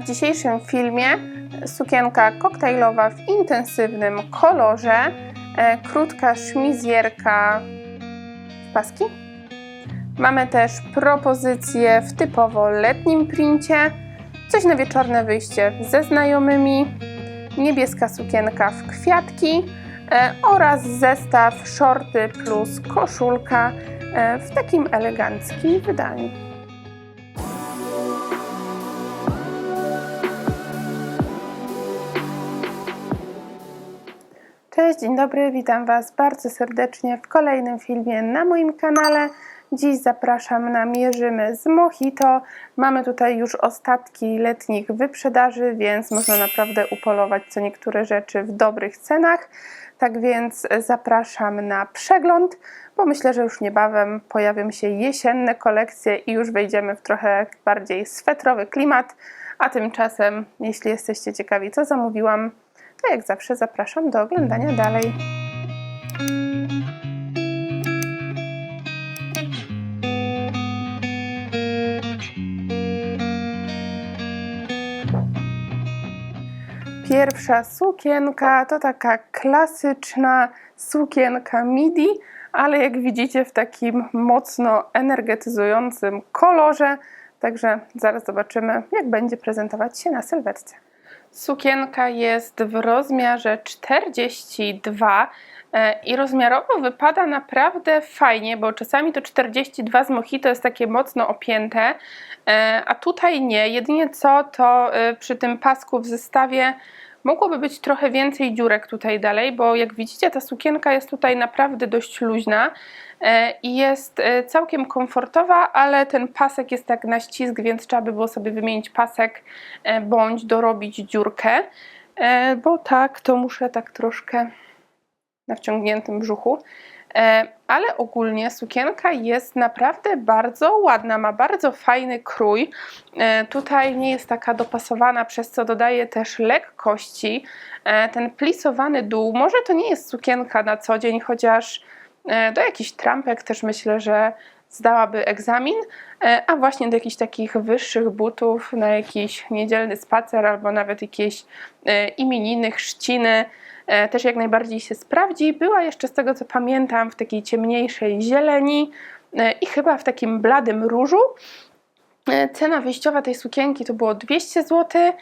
W dzisiejszym filmie sukienka koktajlowa w intensywnym kolorze, e, krótka szmizjerka paski. Mamy też propozycję w typowo letnim princie, coś na wieczorne wyjście ze znajomymi, niebieska sukienka w kwiatki e, oraz zestaw shorty plus koszulka e, w takim eleganckim wydaniu. Cześć, dzień dobry, witam Was bardzo serdecznie w kolejnym filmie na moim kanale. Dziś zapraszam na Mierzymy z Mojito. Mamy tutaj już ostatki letnich wyprzedaży, więc można naprawdę upolować co niektóre rzeczy w dobrych cenach. Tak więc zapraszam na przegląd, bo myślę, że już niebawem pojawią się jesienne kolekcje i już wejdziemy w trochę bardziej swetrowy klimat. A tymczasem, jeśli jesteście ciekawi, co zamówiłam, to jak zawsze zapraszam do oglądania dalej. Pierwsza sukienka to taka klasyczna sukienka midi, ale jak widzicie w takim mocno energetyzującym kolorze. Także zaraz zobaczymy, jak będzie prezentować się na sylwetce. Sukienka jest w rozmiarze 42 e, i rozmiarowo wypada naprawdę fajnie, bo czasami to 42 z mojito jest takie mocno opięte, e, a tutaj nie. Jedynie co to e, przy tym pasku w zestawie mogłoby być trochę więcej dziurek tutaj dalej, bo jak widzicie ta sukienka jest tutaj naprawdę dość luźna i jest całkiem komfortowa, ale ten pasek jest tak na ścisk, więc trzeba by było sobie wymienić pasek bądź dorobić dziurkę, bo tak to muszę tak troszkę na wciągniętym brzuchu. Ale ogólnie sukienka jest naprawdę bardzo ładna, ma bardzo fajny krój. Tutaj nie jest taka dopasowana, przez co dodaje też lekkości. Ten plisowany dół, może to nie jest sukienka na co dzień, chociaż do jakichś trampek też myślę, że zdałaby egzamin, a właśnie do jakichś takich wyższych butów na jakiś niedzielny spacer albo nawet jakieś imieniny, chrzciny też jak najbardziej się sprawdzi. Była jeszcze z tego co pamiętam w takiej ciemniejszej zieleni i chyba w takim bladym różu. Cena wyjściowa tej sukienki to było 200 zł,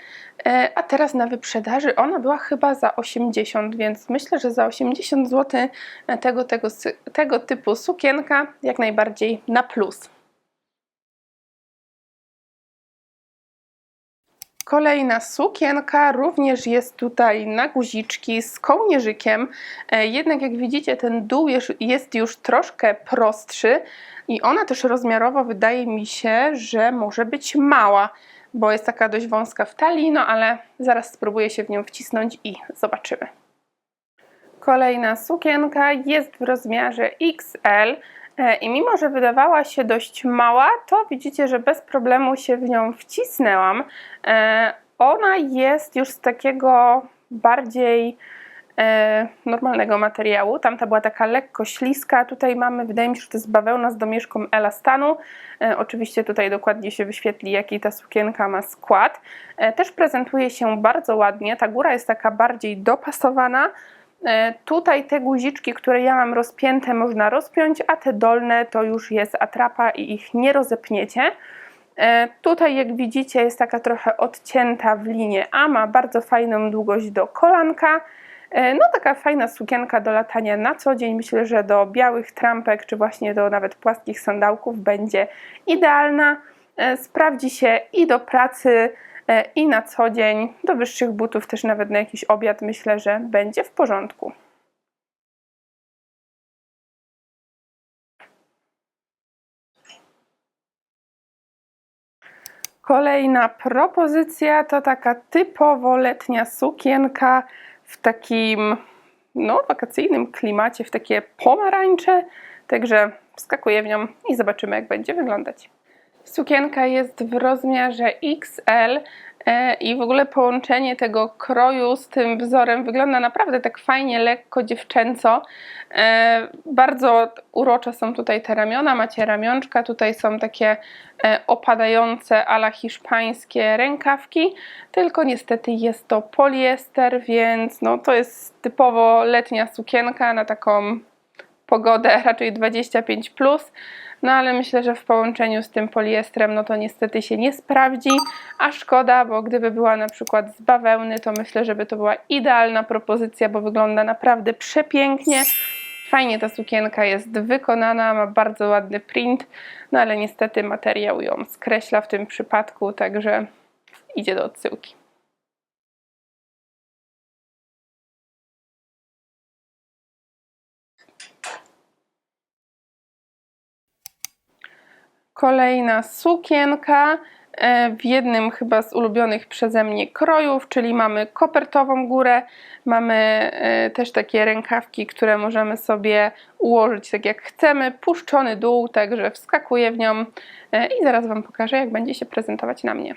a teraz na wyprzedaży ona była chyba za 80, więc myślę, że za 80 zł tego, tego, tego typu sukienka jak najbardziej na plus. Kolejna sukienka również jest tutaj na guziczki z kołnierzykiem, jednak jak widzicie ten dół jest już troszkę prostszy i ona też rozmiarowo wydaje mi się, że może być mała, bo jest taka dość wąska w talii, no ale zaraz spróbuję się w nią wcisnąć i zobaczymy. Kolejna sukienka jest w rozmiarze XL i mimo, że wydawała się dość mała, to widzicie, że bez problemu się w nią wcisnęłam. Ona jest już z takiego bardziej e, normalnego materiału. Tamta była taka lekko śliska, tutaj mamy, wydaje mi się, że to jest bawełna z domieszką elastanu. E, oczywiście tutaj dokładnie się wyświetli, jaki ta sukienka ma skład. E, też prezentuje się bardzo ładnie, ta góra jest taka bardziej dopasowana. E, tutaj te guziczki, które ja mam rozpięte, można rozpiąć, a te dolne to już jest atrapa i ich nie rozepniecie. E, tutaj jak widzicie jest taka trochę odcięta w linię A, ma bardzo fajną długość do kolanka. E, no taka fajna sukienka do latania na co dzień. Myślę, że do białych trampek, czy właśnie do nawet płaskich sandałków będzie idealna. Sprawdzi się i do pracy, i na co dzień. Do wyższych butów też nawet na jakiś obiad myślę, że będzie w porządku. Kolejna propozycja to taka typowo letnia sukienka w takim no, wakacyjnym klimacie, w takie pomarańcze. Także wskakuję w nią i zobaczymy, jak będzie wyglądać. Sukienka jest w rozmiarze XL e, i w ogóle połączenie tego kroju z tym wzorem wygląda naprawdę tak fajnie, lekko, dziewczęco. E, Bardzo urocze są tutaj te ramiona, macie ramionczka, tutaj są takie e, opadające ala hiszpańskie rękawki, tylko niestety jest to poliester, więc no, to jest typowo letnia sukienka na taką pogodę raczej 25 plus. No ale myślę, że w połączeniu z tym poliestrem, no to niestety się nie sprawdzi, a szkoda, bo gdyby była na przykład z bawełny, to myślę, żeby to była idealna propozycja, bo wygląda naprawdę przepięknie. Fajnie ta sukienka jest wykonana, ma bardzo ładny print, no ale niestety materiał ją skreśla w tym przypadku, także idzie do odsyłki. Kolejna sukienka e, w jednym chyba z ulubionych przeze mnie krojów, czyli mamy kopertową górę, mamy e, też takie rękawki, które możemy sobie ułożyć tak jak chcemy, puszczony dół, także wskakuję w nią e, i zaraz Wam pokażę jak będzie się prezentować na mnie.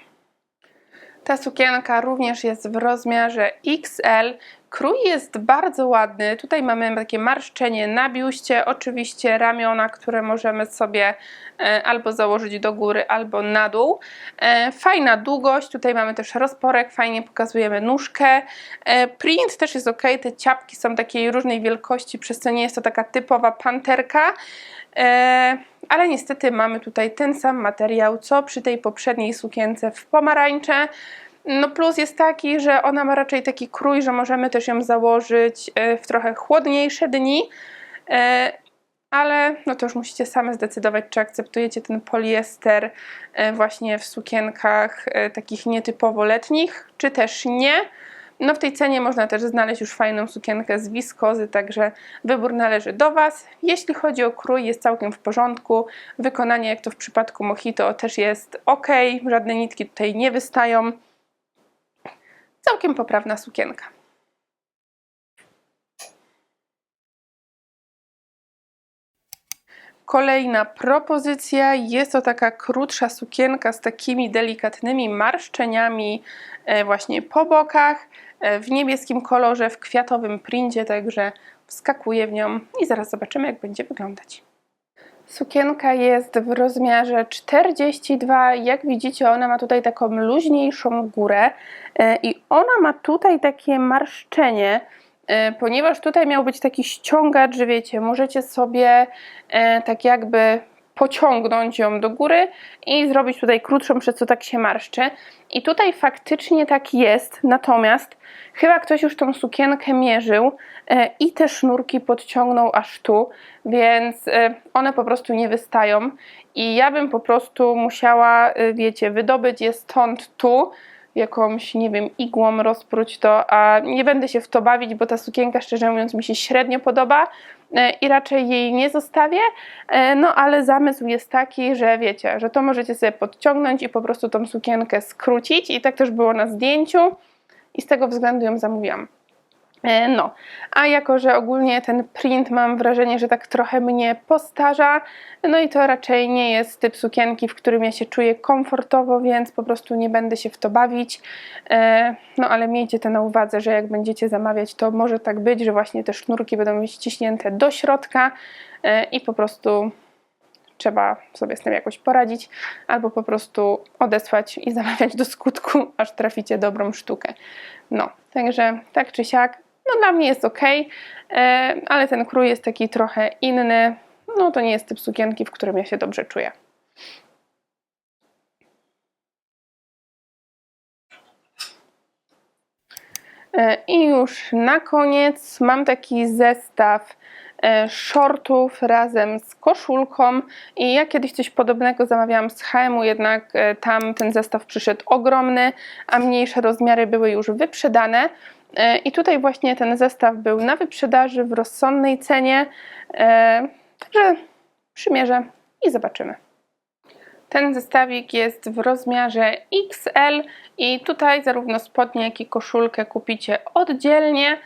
Ta sukienka również jest w rozmiarze XL. Krój jest bardzo ładny. Tutaj mamy takie marszczenie na biuście, oczywiście ramiona, które możemy sobie e, albo założyć do góry, albo na dół. E, fajna długość, tutaj mamy też rozporek, fajnie pokazujemy nóżkę. E, print też jest ok, te ciapki są takiej różnej wielkości, przez co nie jest to taka typowa panterka. Ale niestety mamy tutaj ten sam materiał, co przy tej poprzedniej sukience w pomarańcze. No plus jest taki, że ona ma raczej taki krój, że możemy też ją założyć w trochę chłodniejsze dni, ale no to już musicie same zdecydować, czy akceptujecie ten poliester właśnie w sukienkach takich nietypowo letnich, czy też nie. No w tej cenie można też znaleźć już fajną sukienkę z wiskozy, także wybór należy do Was. Jeśli chodzi o krój, jest całkiem w porządku. Wykonanie, jak to w przypadku Mojito, też jest ok, żadne nitki tutaj nie wystają. Całkiem poprawna sukienka. Kolejna propozycja jest to taka krótsza sukienka z takimi delikatnymi marszczeniami właśnie po bokach w niebieskim kolorze, w kwiatowym princie, także wskakuję w nią i zaraz zobaczymy jak będzie wyglądać. Sukienka jest w rozmiarze 42. Jak widzicie, ona ma tutaj taką luźniejszą górę i ona ma tutaj takie marszczenie, ponieważ tutaj miał być taki ściągacz, że wiecie, możecie sobie tak jakby pociągnąć ją do góry i zrobić tutaj krótszą, przez co tak się marszczy. I tutaj faktycznie tak jest, natomiast chyba ktoś już tą sukienkę mierzył e, i te sznurki podciągnął aż tu, więc e, one po prostu nie wystają i ja bym po prostu musiała, e, wiecie, wydobyć je stąd tu, jakąś, nie wiem, igłą rozpróć to, a nie będę się w to bawić, bo ta sukienka, szczerze mówiąc, mi się średnio podoba e, i raczej jej nie zostawię, e, no ale zamysł jest taki, że wiecie, że to możecie sobie podciągnąć i po prostu tą sukienkę skrócić i tak też było na zdjęciu i z tego względu ją zamówiłam. E, no, a jako, że ogólnie ten print mam wrażenie, że tak trochę mnie postarza, no i to raczej nie jest typ sukienki, w którym ja się czuję komfortowo, więc po prostu nie będę się w to bawić. E, no ale miejcie to na uwadze, że jak będziecie zamawiać, to może tak być, że właśnie te sznurki będą mieć do środka e, i po prostu trzeba sobie z tym jakoś poradzić, albo po prostu odesłać i zamawiać do skutku, aż traficie dobrą sztukę. No, także tak czy siak, no dla mnie jest ok, ale ten krój jest taki trochę inny. No to nie jest typ sukienki, w którym ja się dobrze czuję. E, I już na koniec mam taki zestaw e, shortów razem z koszulką i ja kiedyś coś podobnego zamawiałam z HM-u, jednak e, tam ten zestaw przyszedł ogromny, a mniejsze rozmiary były już wyprzedane. E, I tutaj właśnie ten zestaw był na wyprzedaży w rozsądnej cenie. E, także przymierzę i zobaczymy. Ten zestawik jest w rozmiarze XL i tutaj zarówno spodnie, jak i koszulkę kupicie oddzielnie.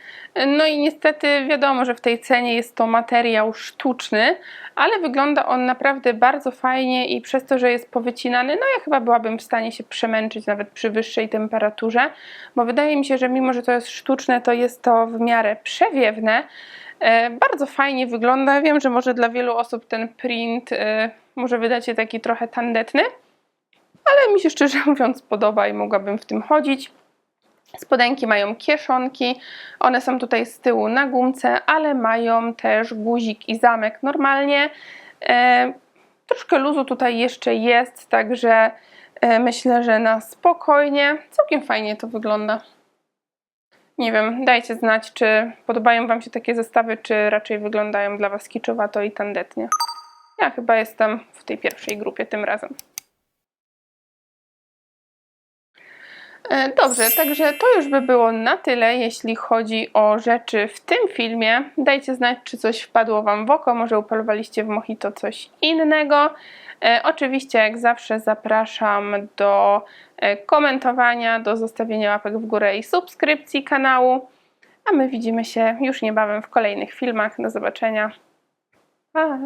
No i niestety wiadomo, że w tej cenie jest to materiał sztuczny, ale wygląda on naprawdę bardzo fajnie i przez to, że jest powycinany, no ja chyba byłabym w stanie się przemęczyć nawet przy wyższej temperaturze, bo wydaje mi się, że mimo, że to jest sztuczne, to jest to w miarę przewiewne. E, Bardzo fajnie wygląda. Wiem, że może dla wielu osób ten print e, może wydać się taki trochę tandetny, ale mi się szczerze mówiąc podoba i mogłabym w tym chodzić. Spodenki mają kieszonki, one są tutaj z tyłu na gumce, ale mają też guzik i zamek normalnie. E, troszkę luzu tutaj jeszcze jest, także myślę, że na spokojnie. Całkiem fajnie to wygląda. Nie wiem, dajcie znać, czy podobają Wam się takie zestawy, czy raczej wyglądają dla Was kiczowato i tandetnie. Ja chyba jestem w tej pierwszej grupie tym razem. E, Dobrze, także to już by było na tyle, jeśli chodzi o rzeczy w tym filmie. Dajcie znać, czy coś wpadło Wam w oko, może upolowaliście w Mojito coś innego. E, oczywiście, jak zawsze, zapraszam do komentowania, do zostawienia łapek w górę i subskrypcji kanału. A my widzimy się już niebawem w kolejnych filmach. Do zobaczenia. Pa!